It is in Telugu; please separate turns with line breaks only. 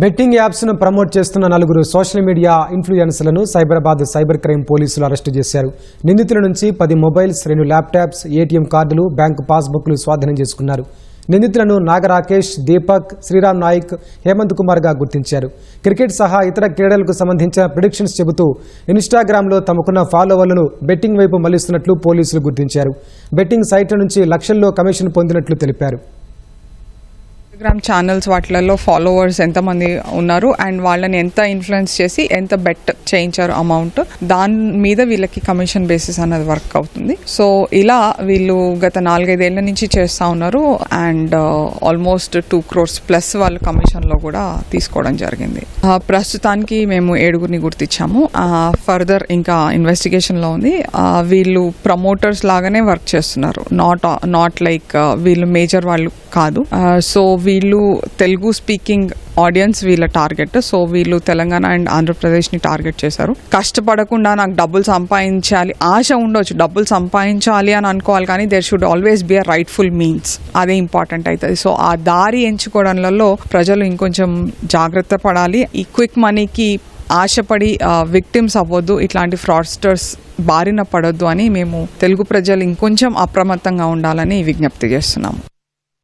బెట్టింగ్ యాప్స్ను ప్రమోట్ చేస్తున్న నలుగురు సోషల్ మీడియా ఇన్ఫ్లుయెన్సర్లను సైబరాబాద్ సైబర్ క్రైమ్ పోలీసులు అరెస్టు చేశారు. నిందితుల నుంచి పది మొబైల్స్ రెండు ల్యాప్టాప్స్ ఏటీఎం కార్డులు బ్యాంకు పాస్బుక్లు స్వాధీనం చేసుకున్నారు. నిందితులను నాగరాకేష్ దీపక్ శ్రీరామ్ నాయక్ హేమంత్ కుమార్గా గుర్తించారు. క్రికెట్ సహా ఇతర క్రీడలకు సంబంధించిన ప్రిడిక్షన్స్ చెబుతూ ఇన్స్టాగ్రామ్లో తమకున్న ఫాలోవర్లను బెట్టింగ్ వైపు మళ్ళిస్తున్నట్లు పోలీసులు గుర్తించారు. బెట్టింగ్ సైట్ల నుంచి లక్షల్లో కమిషన్ పొందినట్లు తెలిపారు.
ఇన్స్టాగ్రామ్ ఛానల్స్ వాటిలలో ఫాలోవర్స్ ఎంతమంది ఉన్నారు అండ్ వాళ్ళని ఎంత ఇన్ఫ్లుయెన్స్ చేసి ఎంత బెట్ చేయించారు అమౌంట్ దాని మీద వీళ్ళకి కమిషన్ బేసిస్ అన్నది వర్క్ అవుతుంది. సో ఇలా వీళ్ళు గత నాలుగైదేళ్ళ నుంచి చేస్తూ ఉన్నారు and almost two crores plus వాళ్ళు కమిషన్లో కూడా తీసుకోవడం జరిగింది. ప్రస్తుతానికి మేము ఏడుగురిని గుర్తించాము. ఫర్దర్ ఇంకా ఇన్వెస్టిగేషన్లో ఉంది. వీళ్ళు ప్రమోటర్స్ లాగానే వర్క్ చేస్తున్నారు. నాట్ నాట్ లైక్ వీళ్ళు మేజర్ వాళ్ళు కాదు. Uh, సో వీళ్ళు తెలుగు స్పీకింగ్ ఆడియన్స్ వీళ్ళ టార్గెట్. సో వీళ్ళు తెలంగాణ అండ్ ఆంధ్రప్రదేశ్ని టార్గెట్ చేశారు. కష్టపడకుండా నాకు డబ్బులు సంపాదించాలి ఆశ ఉండొచ్చు. డబ్బులు సంపాదించాలి అని అనుకోవాలి కానీ there should always be a rightful means అదే ఇంపార్టెంట్ అవుతుంది సో ఆ దారి ఎంచుకోవడంలో ప్రజలు ఇంకొంచెం జాగ్రత్త పడాలి. ఈ క్విక్ మనీకి ఆశపడి విక్టిమ్స్ అవ్వద్దు. ఇట్లాంటి ఫ్రాడ్స్టర్స్ బారిన పడొద్దు అని మేము తెలుగు ప్రజలు ఇంకొంచెం అప్రమత్తంగా ఉండాలని విజ్ఞప్తి చేస్తున్నాము.